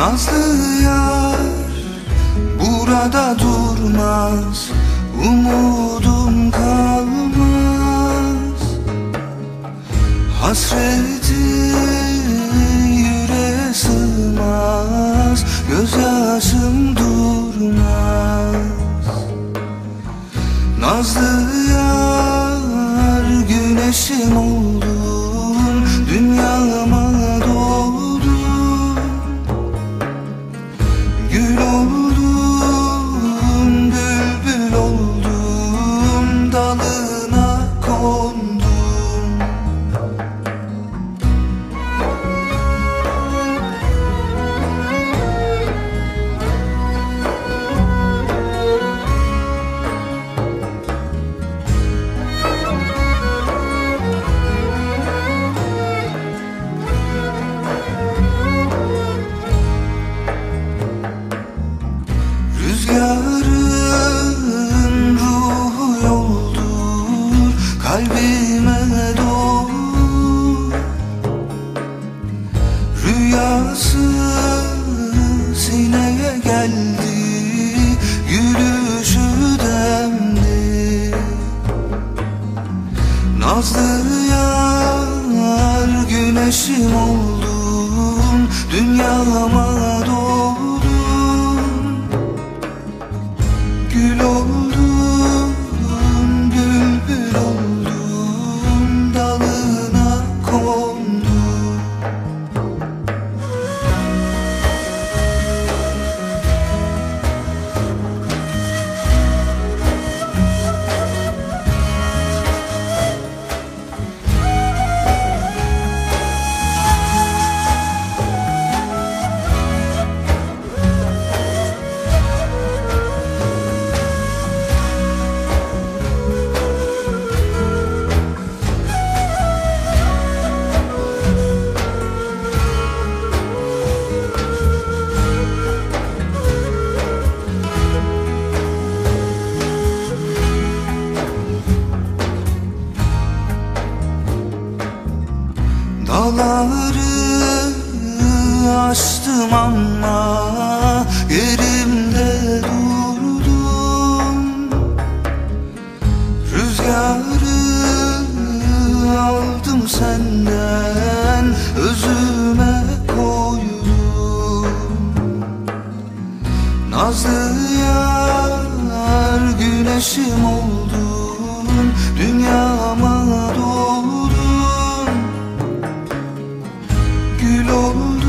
Nazlı yar burada durmaz Umudum kalmaz. Hasreti yüreğe sığmaz Gözyaşım durmaz. Nazlı yar güneşim oldun Dünyama Nazlı yar güneşim oldun Dünyama doğdun Dağları aştım ama yerimde durdum. Rüzgarı aldım senden özüme koydum. Nazlı yar güneşim oldu gül olmuş